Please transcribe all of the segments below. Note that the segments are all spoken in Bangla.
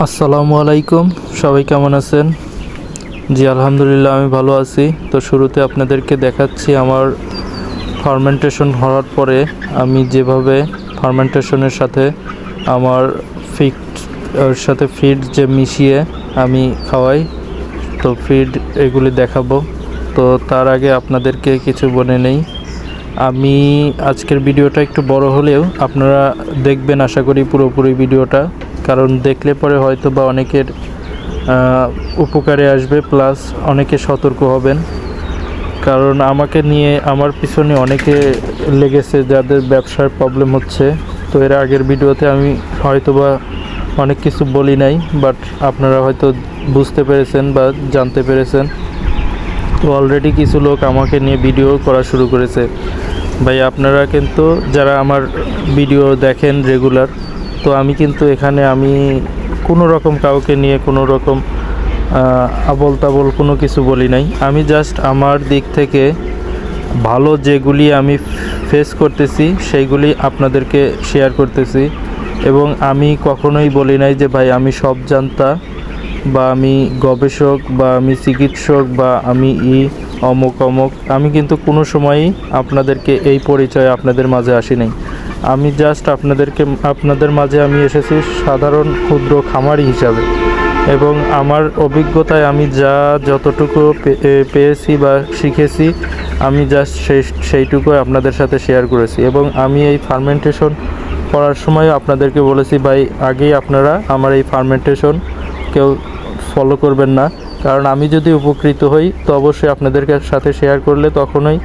আসসালামু আলাইকুম, সবাই কেমন আছেন? জি, আলহামদুলিল্লাহ, আমি ভালো আছি। তো শুরুতে আপনাদেরকে দেখাচ্ছি আমার ফার্মেন্টেশন হওয়ার পরে আমি যেভাবে ফার্মেন্টেশনের সাথে আমার ফিড এর সাথে ফিড যে মিশিয়ে আমি খাওয়াই, তো ফিড এগুলি দেখাবো। তো তার আগে আপনাদেরকে কিছু বলে নেই। আমি আজকের ভিডিওটা একটু বড় হলেও আপনারা দেখবেন, আশা করি পুরোপুরি ভিডিওটা। কারণ দেখলে পরে হয়তো বা অনেকের উপকারে আসবে, প্লাস অনেকে সতর্ক হবেন। কারণ আমাকে নিয়ে, আমার পিছনে অনেকে লেগেছে যাদের ব্যবসার প্রবলেম হচ্ছে। তো এর আগের ভিডিওতে আমি হয়তো বা অনেক কিছু বলি নাই বাট আপনারা হয়তো বুঝতে পেরেছেন বা জানতে পেরেছেন। তো অলরেডি কিছু লোক আমাকে নিয়ে ভিডিও করা শুরু করেছে। ভাই, আপনারা কিন্তু যারা আমার ভিডিও দেখেন রেগুলার তো আমি কিন্তু এখানে আমি কোনো রকম কাউকে নিয়ে কোনো রকম আবল তাবল কোনো কিছু বলি নাই। আমি জাস্ট আমার দিক থেকে ভালো যেগুলি আমি ফেস করতেছি, সেইগুলি আপনাদেরকে শেয়ার করতেছি। এবং আমি কখনোই বলি নাই যে, ভাই, আমি সব জানতা বা আমি গবেষক বা আমি চিকিৎসক বা আমি ই অমুক অমুক। আমি কিন্তু কোনো সময়ই আপনাদেরকে এই পরিচয় আপনাদের মাঝে আসি নাই। আমি জাস্ট আপনাদেরকে, আপনাদের মাঝে আমি এসেছি সাধারণ ক্ষুদ্র খামারি হিসাবে। এবং আমার অভিজ্ঞতায় আমি যা যতটুকু পেয়েছি বা শিখেছি, আমি জাস্ট সেই, সেইটুকু আপনাদের সাথে শেয়ার করেছি। এবং আমি এই ফার্মেন্টেশন করার সময় আপনাদেরকে বলেছি, ভাই, আগেই আপনারা আমার এই ফার্মেন্টেশন কেউ ফলো করবেন না। কারণ আমি যদি উপকৃত হই, তো অবশ্যই আপনাদের সাথে শেয়ার করলে তখনই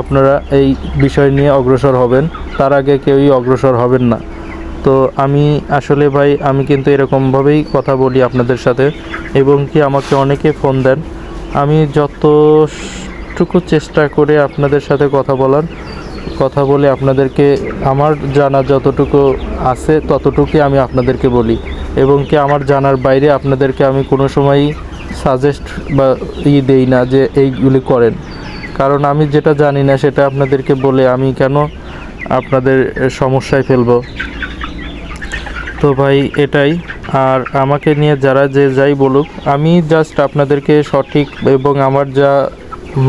আপনারা এই বিষয় নিয়ে অগ্রসর হবেন। তার আগে কেউই অগ্রসর হবেন না। তো আমি আসলে ভাই, আমি কিন্তু এরকমভাবেই কথা বলি আপনাদের সাথে এবং কি আমাকে অনেকে ফোন দেন। আমি যতটুকু চেষ্টা করে আপনাদের সাথে কথা বলার, কথা বলে আপনাদেরকে আমার জানা যতটুকু আছে ততটুকুই আমি আপনাদেরকে বলি এবং কি আমার জানার বাইরে আপনাদেরকে আমি কোনো সময়ই সাজেস্ট বা ই দেই না যে এইগুলি করেন। কারণ আমি যেটা জানি না, সেটা আপনাদেরকে বলে আমি কেন আপনাদের সমস্যায় ফেলব। তো ভাই, এটাই। আর আমাকে নিয়ে যারা যে যাই বলুক, আমি জাস্ট আপনাদেরকে সঠিক এবং আমার যা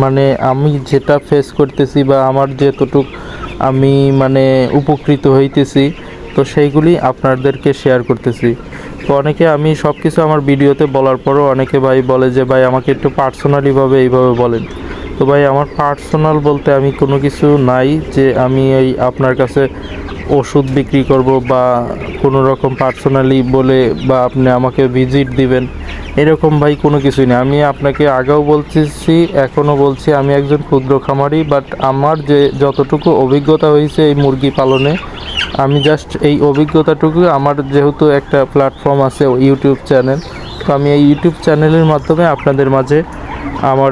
মানে আমি যেটা ফেস করতেছি বা আমার যেতটুক আমি মানে উপকৃত হইতেছি, তো সেইগুলি আপনাদেরকে শেয়ার করতেছি। তো অনেকে আমি সব কিছু আমার ভিডিওতে বলার পরও অনেকে ভাই বলে যে, ভাই, আমাকে একটু পার্সোনালিভাবে এইভাবে বলেন। তো ভাই, আমার পার্সোনাল বলতে আমি কোনো কিছু নাই যে আমি এই আপনার কাছে ওষুধ বিক্রি করব বা কোনো রকম পার্সোনালি বলে বা আপনি আমাকে ভিজিট দিবেন, এরকম ভাই কোনো কিছুই না আমি আপনাকে আগেও বলতেছি, এখনও বলছি, আমি একজন ক্ষুদ্র খামারি বাট আমার যে যতটুকু অভিজ্ঞতা হয়েছে এই মুরগি পালনে, আমি জাস্ট এই অভিজ্ঞতাটুকু, আমার যেহেতু একটা প্ল্যাটফর্ম আছে ইউটিউব চ্যানেল তো আমি এই ইউটিউব চ্যানেলের মাধ্যমে আপনাদের মাঝে আমার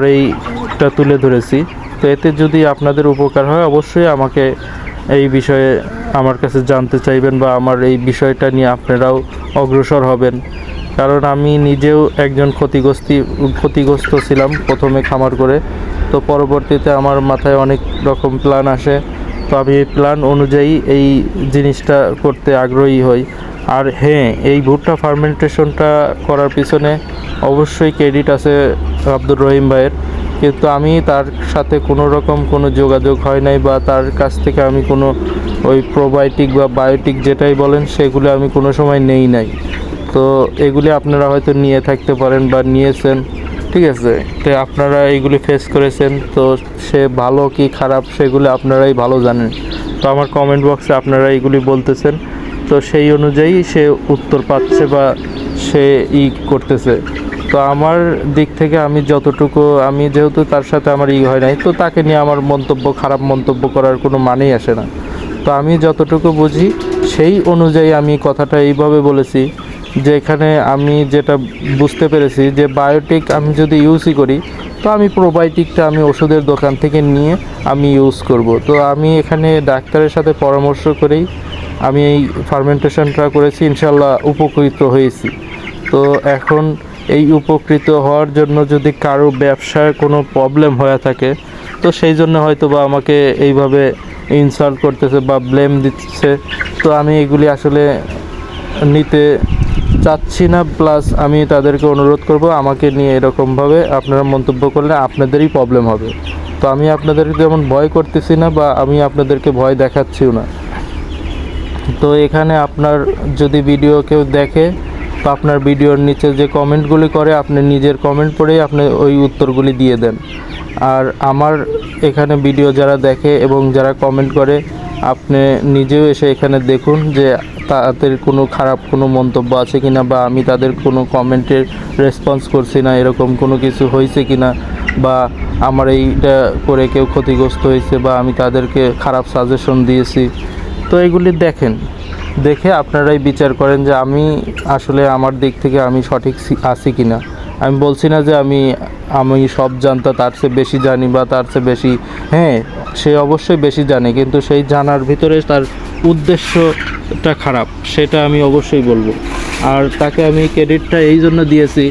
এইটা তুলে ধরেছি। তো এতে যদি আপনাদের উপকার হয়, অবশ্যই আমাকে এই বিষয়ে আমার কাছে জানতে চাইবেন বা আমার এই বিষয়টা নিয়ে আপনারাও অগ্রসর হবেন। কারণ আমি নিজেও একজন ক্ষতিগ্রস্তি, ক্ষতিগ্রস্ত ছিলাম প্রথমে খামার করে। তো পরবর্তীতে আমার মাথায় অনেক রকম প্ল্যান আসে। তো আমি এই প্ল্যান অনুযায়ী এই জিনিসটা করতে আগ্রহী হই। আর হ্যাঁ এই ভুট্টা ফার্মেন্টেশনটা করার পিছনে অবশ্যই ক্রেডিট আছে আব্দুর রহিম ভাইয়ের। কিন্তু আমি তার সাথে কোনো রকম কোনো যোগাযোগ হয় নাই বা তার কাছ থেকে আমি কোনো ওই প্রোবায়োটিক বা বায়োটিক যেটাই বলেন, সেগুলো আমি কোনো সময় নেই নাই। তো এগুলি আপনারা হয়তো নিয়ে থাকতে পারেন বা নিয়েছেন, ঠিক আছে? তো আপনারা এইগুলি ফেস করেছেন, তো সে ভালো কি খারাপ সেগুলো আপনারাই ভালো জানেন। তো আমার কমেন্ট বক্সে আপনারা এইগুলি বলতেছেন, তো সেই অনুযায়ী সে উত্তর পাচ্ছে বা সে ই করতেছে। তো আমার দিক থেকে আমি যতটুকু, আমি যেহেতু তার সাথে আমার ই হয় নাই, তো তাকে নিয়ে আমার মন্তব্য, খারাপ মন্তব্য করার কোনো মানেই আসে না। তো আমি যতটুকু বুঝি, সেই অনুযায়ী আমি কথাটা এইভাবে বলেছি যে এখানে আমি যেটা বুঝতে পেরেছি যে বায়োটিক আমি যদি ইউজই করি, তো আমি প্রোবায়োটিকটা আমি ওষুধের দোকান থেকে নিয়ে আমি ইউজ করব। তো আমি এখানে ডাক্তারের সাথে পরামর্শ করেই আমি এই ফার্মেন্টেশনটা করেছি ইনশাল্লাহ উপকৃত হয়েছি। তো এখন এই উপকৃত হওয়ার জন্য যদি কারও ব্যবসায় কোনো প্রবলেম হয়ে থাকে, তো সেই জন্য হয়তো বা আমাকে এইভাবে ইনসাল্ট করতেছে বা ব্লেম দিচ্ছে। তো আমি এগুলি আসলে নিতে চাচ্ছি না প্লাস আমি তাদেরকে অনুরোধ করব আমাকে নিয়ে এরকমভাবে আপনারা মন্তব্য করলে আপনাদেরই প্রবলেম হবে। তো আমি আপনাদেরকে যেমন ভয় করতেছি না বা আমি আপনাদেরকে ভয় দেখাচ্ছিও না। তো এখানে আপনার যদি ভিডিও কেউ দেখে তো আপনার ভিডিওর নিচে যে কমেন্টগুলি করে, আপনি নিজের কমেন্ট পড়েই আপনি ওই উত্তরগুলি দিয়ে দেন। আর আমার এখানে ভিডিও যারা দেখে এবং যারা কমেন্ট করে, আপনি নিজেও এসে এখানে দেখুন যে তাদের কোনো খারাপ কোনো মন্তব্য আছে কিনা বা আমি তাদের কোনো কমেন্টের রেসপন্স করছি না, এরকম কোনো কিছু হয়েছে কিনা বা আমার এইটা করে কেউ ক্ষতিগ্রস্ত হয়েছে বা আমি তাদেরকে খারাপ সাজেশন দিয়েছি। তো এগুলি দেখেন। দেখে আপনারাই বিচার করেন যে আমি আসলে আমার দিক থেকে আমি সঠিক আছি কি না আমি বলছি না যে আমি আমি সব জানতা, তার চেয়ে বেশি জানি বা তার চেয়ে বেশি হ্যাঁ সে অবশ্যই বেশি জানে, কিন্তু সেই জানার ভিতরে তার উদ্দেশ্যটা খারাপ, সেটা আমি অবশ্যই বলব। আর তাকে আমি ক্রেডিটটা এই জন্য দিয়েছি,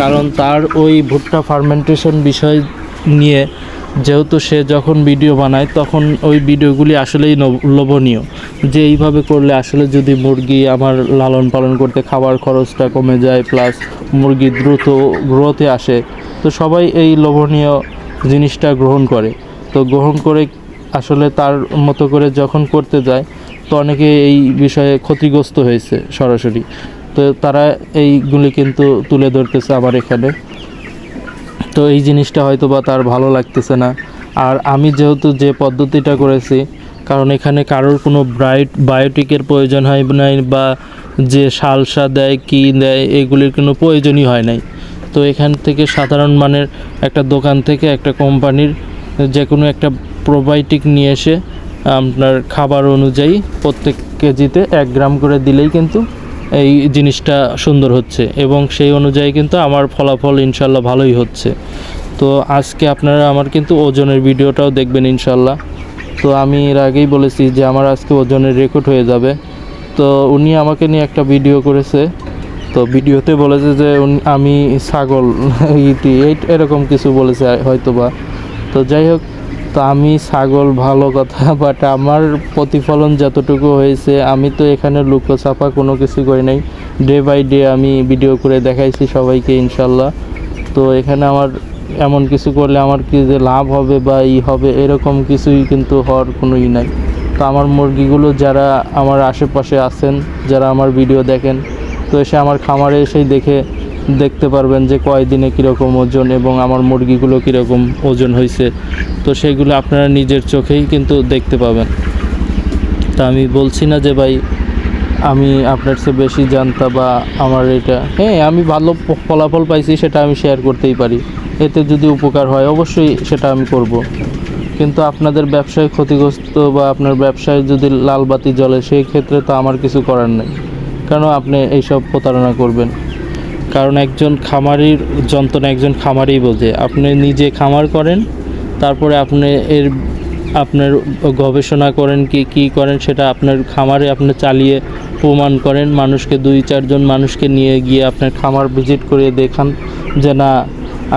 কারণ তার ওই ভুট্টা ফার্মেন্টেশন বিষয় নিয়ে যেহেতু সে যখন ভিডিও বানায়, তখন ওই ভিডিওগুলি আসলেই লোভনীয়। যে এইভাবে করলে আসলে যদি মুরগি আমার লালন পালন করতে খাবার খরচটা কমে যায় প্লাস মুরগি দ্রুত গ্রোথে আসে, তো সবাই এই লোভনীয় জিনিসটা গ্রহণ করে। তো গ্রহণ করে আসলে তার মতো করে যখন করতে যায়, তো অনেকে এই বিষয়ে ক্ষতিগ্রস্ত হয়েছে সরাসরি। তো তারা এইগুলি কিন্তু তুলে ধরতেছে আমার এখানে। তো এই জিনিসটা হয়তো বা তার ভালো লাগতেছে না। আর আমি যেহেতু যে পদ্ধতিটা করেছি, কারণ এখানে কারোর কোনো ব্রাইট, বায়োটিকের প্রয়োজন হয় নাই বা যে সালসা দেয়, কি দেয়, এগুলির কোনো প্রয়োজনই হয় নাই। তো এখান থেকে সাধারণ মানের একটা দোকান থেকে একটা কোম্পানির যে কোনো একটা প্রোবায়োটিক নিয়ে এসে আপনার খাবার অনুযায়ী প্রত্যেক কেজিতে এক গ্রাম করে দিলেই কিন্তু এই জিনিসটা সুন্দর হচ্ছে এবং সেই অনুযায়ী কিন্তু আমার ফলাফল ইনশাল্লাহ ভালোই হচ্ছে। তো আজকে আপনারা আমার কিন্তু ওজনের ভিডিওটাও দেখবেন ইনশাল্লাহ তো আমি এর আগেই বলেছি যে আমার আজকে ওজনের রেকর্ড হয়ে যাবে। তো উনি আমাকে নিয়ে একটা ভিডিও করেছে। তো ভিডিওতে বলেছে যে আমি ছাগল, ইটি এরকম কিছু বলেছে হয়তো বা তো যাই হোক তো আমি ছাগল ভালো কথা বাট আমার প্রতিফলন যতটুকু হয়েছে, আমি তো এখানে লুকোছাপা কোনো কিছু করি নাই। ডে বাই ডে আমি ভিডিও করে দেখাইছি সবাইকে, ইনশাল্লাহ। তো এখানে আমার এমন কিছু করলে আমার কি যে লাভ হবে বা ই হবে, এরকম কিছুই কিন্তু হওয়ার কোনো ই নাই। তো আমার মুরগিগুলো যারা আমার আশেপাশে আছেন, যারা আমার ভিডিও দেখেন, তো এসে আমার খামারে এসেই দেখে দেখতে পারবেন যে কয়দিনে কীরকম ওজন এবং আমার মুরগিগুলো কীরকম ওজন হয়েছে তো সেগুলো আপনারা নিজের চোখেই কিন্তু দেখতে পাবেন। তা আমি বলছি না যে ভাই, আমি আপনার চেয়ে বেশি জানতা বা আমার এটা হ্যাঁ আমি ভালো ফলাফল পাইছি সেটা আমি শেয়ার করতেই পারি। এতে যদি উপকার হয় অবশ্যই সেটা আমি করব। কিন্তু আপনাদের ব্যবসায় ক্ষতিগ্রস্ত বা আপনার ব্যবসায় যদি লাল বাতি জ্বলে, সেই ক্ষেত্রে তো আমার কিছু করার নেই। কেন আপনি এইসব প্রতারণা করবেন? কারণ একজন খামারির যন্ত্রণা একজন খামারই বোঝে। আপনি নিজে খামার করেন, তারপরে আপনি এর, আপনার গবেষণা করেন কি কি করেন সেটা আপনার খামারে আপনি চালিয়ে প্রমাণ করেন। মানুষকে দুই চারজন মানুষকে নিয়ে গিয়ে আপনার খামার ভিজিট করে দেখান যে না,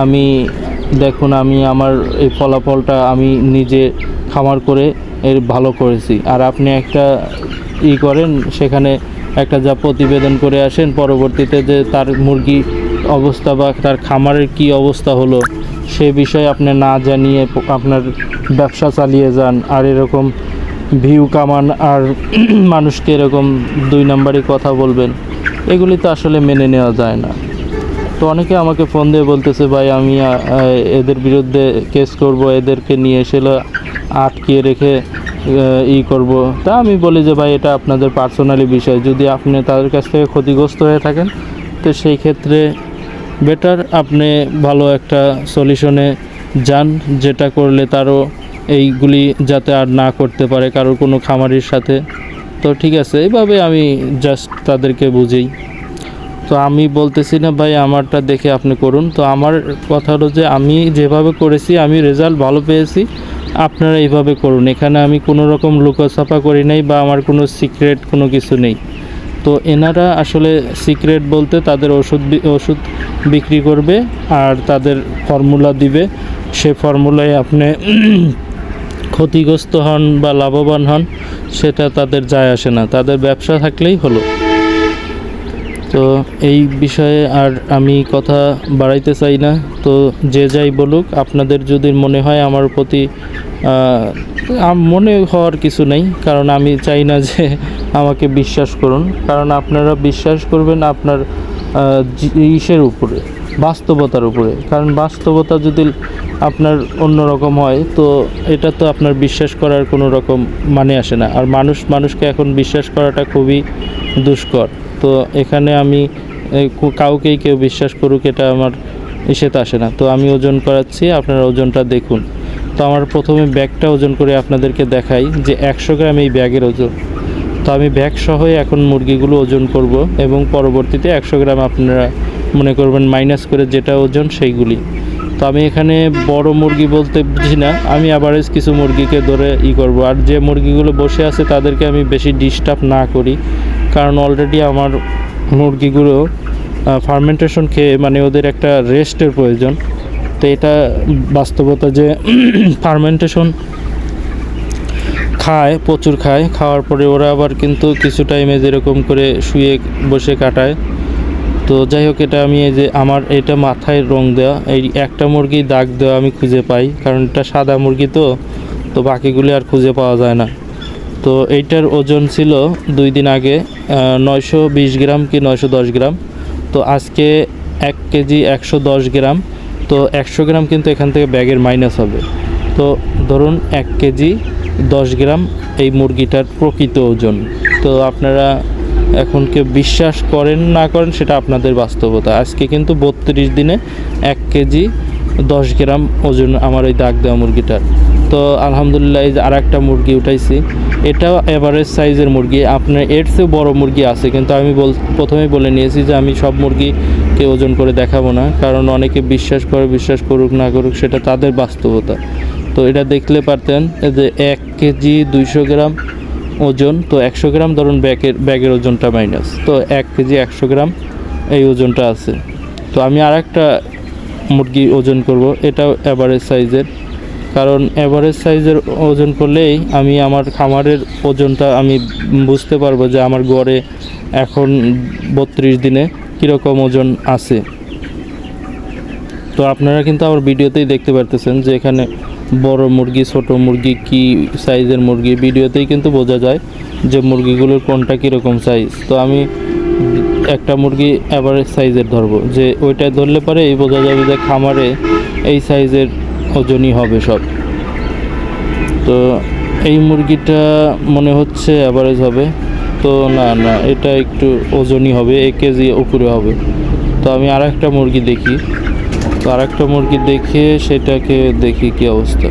আমি দেখুন, আমি আমার এই ফলাফলটা আমি নিজে খামার করে এর ভালো করেছি। আর আপনি একটা ই করেন, সেখানে একটা যা প্রতিবেদন করে আসেন, পরবর্তীতে যে তার মুরগি অবস্থা বা তার খামারের কি অবস্থা হলো, সে বিষয়ে আপনি না জানিয়ে আপনার ব্যবসা চালিয়ে যান। আর এরকম ভিউ কামান আর মানুষকে এরকম দুই নাম্বারই কথা বলবেন, এগুলি তো আসলে মেনে নেওয়া যায় না। তো অনেকে আমাকে ফোন দিয়ে বলতেছে, ভাই, আমি এদের বিরুদ্ধে কেস করব, এদেরকে নিয়ে এসে আটকিয়ে রেখে ই করব। তা আমি বলি যে ভাই, এটা আপনাদের পার্সোনালি বিষয়। যদি আপনি তাদের কাছ থেকে ক্ষতিগ্রস্ত হয়ে থাকেন, তো সেই ক্ষেত্রে বেটার আপনি ভালো একটা সলিউশনে যান, যেটা করলে তারও এইগুলি যাতে আর না করতে পারে কারোর কোনো খামারির সাথে। তো ঠিক আছে, এইভাবে আমি জাস্ট তাদেরকে বুঝেই তো আমি বলতেছি না ভাই, আমারটা দেখে আপনি করুন। তো আমার কথা হলো যে আমি যেভাবে করেছি, আমি রেজাল্ট ভালো পেয়েছি। আপনারা এইভাবে করুন। এখানে আমি কোনো রকম লুকোছাপা করি নাই বা আমার কোনো সিক্রেট কোনো কিছু নেই। তো এনারা আসলে সিক্রেট বলতে তাদের ওষুধ ওষুধ বিক্রি করবে আর তাদের ফর্মুলা দিবে। সে ফর্মুলায় আপনি ক্ষতিগ্রস্ত হন বা লাভবান হন, সেটা তাদের যায় আসে না। তাদের ব্যবসা থাকলেই হলো। তো এই বিষয়ে আর আমি কথা বাড়াইতে চাই না। তো যে যাই বলুক, আপনাদের যদি মনে হয় আমার প্রতি মনে হওয়ার কিছু নেই, কারণ আমি চাই না যে আমাকে বিশ্বাস করুন। কারণ আপনারা বিশ্বাস করবেন আপনার ইসের উপরে। বাস্তবতার উপরে। কারণ বাস্তবতা যদি আপনার অন্যরকম হয়, তো এটা তো আপনার বিশ্বাস করার কোনো রকম মানে আসে না। আর মানুষ, মানুষকে এখন বিশ্বাস করাটা খুবই দুষ্কর। তো এখানে আমি কাউকেই কেউ বিশ্বাস করুক, এটা আমার ইসেতে আসে না। তো আমি ওজন করাচ্ছি, আপনারা ওজনটা দেখুন। তো আমার প্রথমে ব্যাগটা ওজন করে আপনাদেরকে দেখাই যে একশো গ্রাম এই ব্যাগের ওজন। তো আমি ব্যাগ সহই এখন মুরগিগুলো ওজন করব এবং পরবর্তীতে একশো গ্রাম আপনারা মনে করবেন মাইনাস করে যেটা ওজন সেইগুলি। তো আমি এখানে বড় মুরগি বলতে বুঝি না, আমি আবারেজ কিছু মুরগিকে ধরে ই করব। আর যে মুরগিগুলো বসে আছে তাদেরকে আমি বেশি ডিস্টার্ব না করি, কারণ অলরেডি আমার মুরগিগুলো ফার্মেন্টেশন খেয়ে মানে ওদের একটা রেস্টের প্রয়োজন। তো এটা বাস্তবতা যে ফার্মেন্টেশন খায়, প্রচুর খায়, খাওয়ার পরে ওরা আবার কিন্তু কিছু টাইমে যেরকম করে শুয়ে বসে কাটায়। তো যাই হোক, এটা আমি এই যে আমার, এটা মাথায় রং দেওয়া এই একটা মুরগি দাগ দেওয়া আমি খুঁজে পাই, কারণ এটা সাদা মুরগি তো তো বাকিগুলি আর খুঁজে পাওয়া যায় না। তো এইটার ওজন ছিল দুই দিন আগে নয়শো বিশ গ্রাম কি নয়শো দশ গ্রাম, তো আজকে এক কেজি একশো দশ গ্রাম, তো একশো গ্রাম কিন্তু এখান থেকে ব্যাগের মাইনাস হবে। তো ধরুন এক কেজি দশ গ্রাম এই মুরগিটার প্রকৃত ওজন। তো আপনারা এখন কেউ বিশ্বাস করেন, না করেন, সেটা আপনাদের বাস্তবতা। আজকে কিন্তু বত্রিশ দিনে এক কেজি দশ গ্রাম ওজন আমার ওই দাগ দেওয়া মুরগিটার। তো আলহামদুলিল্লাহ এই যে আর একটা মুরগি উঠাইছি। এটাও এভারেজ সাইজের মুরগি। আপনার এর চেয়েও বড় মুরগি আছে, কিন্তু আমি বল, প্রথমেই বলে নিয়েছি যে আমি সব মুরগিকে ওজন করে দেখাবো না, কারণ অনেকে বিশ্বাস করে, বিশ্বাস করুক, না করুক, সেটা তাদের বাস্তবতা। তো এটা দেখলে পারতেন যে এক কেজি দুইশো গ্রাম ওজন, তো একশো গ্রাম ধরুন ব্যাগের ব্যাগের ওজনটা মাইনাস তো এক কেজি একশো গ্রাম এই ওজনটা আছে। তো আমি আর একটা মুরগি ওজন করব, এটাও অ্যাভারেজ সাইজের কারণ অ্যাভারেজ সাইজের ওজন করলেই আমি আমার খামারের ওজনটা আমি বুঝতে পারব যে আমার গড়ে এখন বত্রিশ দিনে কীরকম ওজন আছে। তো আপনারা কিন্তু আমার ভিডিওতেই দেখতে পারতেছেন যে এখানে বড় মুরগি, ছোট মুরগি, কি সাইজের মুরগি, ভিডিওতেই কিন্তু বোঝা যায় যে মুরগিগুলোর কোনটা কীরকম সাইজ তো আমি একটা মুরগি অ্যাভারেজ সাইজের ধরবো, যে ওইটা ধরলে পরে এই বোঝা যাবে যে খামারে এই সাইজের ওজনই হবে সব। তো এই মুরগিটা মনে হচ্ছে অ্যাভারেজ হবে, তো না না, এটা একটু ওজনই হবে, এক কেজি উপরে হবে। তো আমি আর একটা মুরগি দেখি। তো আর একটা মুরগি দেখে সেটাকে দেখি কি অবস্থা।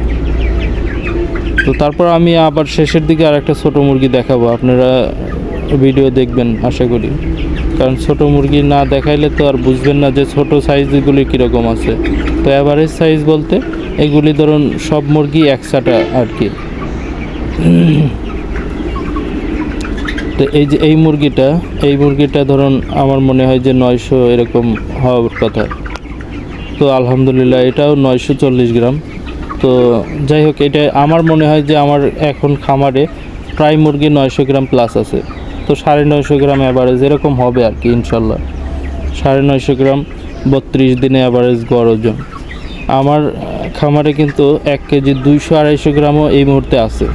তো তারপর আমি আবার শেষের দিকে আর একটা ছোটো মুরগি দেখাবো। আপনারা ভিডিও দেখবেন, আশা করি। কারণ ছোট মুরগি না দেখাইলে তো আর বুঝবেন না যে ছোট সাইজগুলি কীরকম আছে। তো অ্যাভারেজ সাইজ বলতে এগুলি ধরুন সব মুরগি একসাটা আর কি। তো এই যে, এই মুরগিটা এই মুরগিটা ধরুন আমার মনে হয় যে নয়শো এরকম হওয়ার কথা। তো আলহামদুলিল্লাহ, এটাও নয়শো চল্লিশ গ্রাম। তো যাই হোক, এটা আমার মনে হয় যে আমার এখন খামারে প্রায় মুরগি নয়শো গ্রাম প্লাস আছে। তো সাড়ে নয়শো গ্রাম অ্যাভারেজ এরকম হবে আর কি, ইনশাল্লাহ। সাড়ে নয়শো গ্রাম বত্রিশ দিনে অ্যাভারেজ গড় ওজন। আমার খামারে কিন্তু এক কেজি দুইশো আড়াইশো গ্রামও এই মুহূর্তে আছে।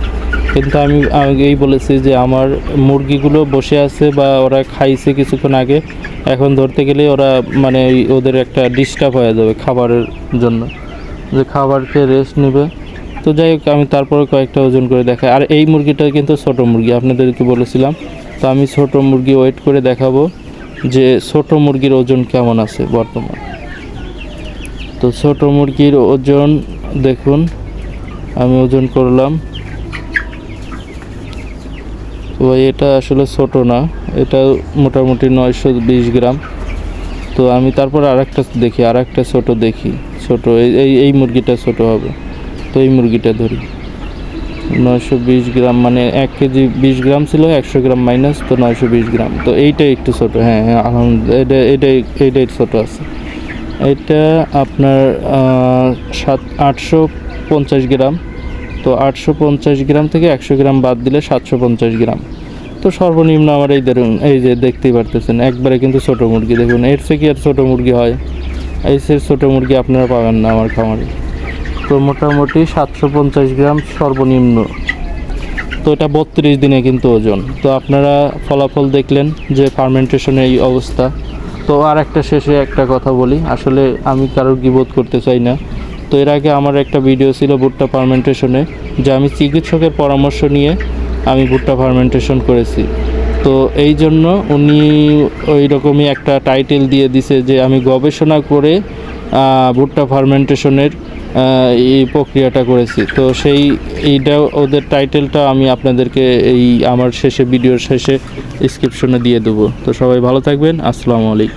কিন্তু আমি আগেই বলেছি যে আমার মুরগিগুলো বসে আছে বা ওরা খাইছে কিছুক্ষণ আগে এখন ধরতে গেলে ওরা মানে ওদের একটা ডিস্টার্ব হয়ে যাবে খাবারের জন্য। যে খাবার খেয়ে রেস্ট নেবে। তো যাই হোক, আমি তারপরে কয়েকটা ওজন করে দেখাই। আর এই মুরগিটা কিন্তু ছোট মুরগি, আপনাদেরকে বলেছিলাম। তো আমি ছোট মুরগি ওয়েট করে দেখাবো যে ছোট মুরগির ওজন কেমন আছে বর্তমান। তো ছোট মুরগির ওজন দেখুন, আমি ওজন করলাম। তো এটা আসলে ছোট না। এটা মোটামুটি নয়শো বিশ গ্রাম। তো আমি তারপর আর একটা দেখি আর একটা ছোটো দেখি। ছোট, এই এই মুরগিটা ছোট হবে। তো এই মুরগিটা ধরি। নয়শো বিশ গ্রাম মানে এক কেজি বিশ গ্রাম ছিল, একশো গ্রাম মাইনাস তো নয়শো বিশ গ্রাম। তো এইটাই একটু ছোট হ্যাঁ হ্যাঁ আলহামদুলিল্লাহ, এটা, এটাই এইটাই ছোট আছে। এটা আপনার সাত, আটশো পঞ্চাশ গ্রাম। তো আটশো পঞ্চাশ গ্রাম থেকে একশো গ্রাম বাদ দিলে সাতশো পঞ্চাশ গ্রাম। তো সর্বনিম্ন আমার এই ধরুন, এই যে দেখতেই পারতেছেন, একবারে কিন্তু ছোটো মুরগি। দেখুন, এর থেকে আর ছোটো মুরগি হয়, এই সে ছোটো মুরগি আপনারা পাবেন না আমার খামারে। তো মোটামুটি সাতশো পঞ্চাশ গ্রাম সর্বনিম্ন। তো এটা বত্রিশ দিনে কিন্তু ওজন। তো আপনারা ফলাফল দেখলেন যে ফার্মেন্টেশনের এই অবস্থা। তো আর একটা শেষে একটা কথা বলি। আসলে আমি কারোর গিবোধ করতে চাই না। তো এর আগে আমার একটা ভিডিও ছিল ভুট্টা ফার্মেন্টেশনে যে আমি চিকিৎসকের পরামর্শ নিয়ে আমি ভুট্টা ফার্মেন্টেশন করেছি। তো এই জন্য উনি ওই রকমই একটা টাইটেল দিয়ে দিছে যে আমি গবেষণা করে ভুট্টা ফার্মেন্টেশনের এই প্রক্রিয়াটা করেছি। তো সেই, এইটা ওদের টাইটেলটা আমি আপনাদেরকে এই আমার শেষে ভিডিওর শেষে ডিসক্রিপশনে দিয়ে দেবো। তো সবাই ভালো থাকবেন, আসসালামু আলাইকুম।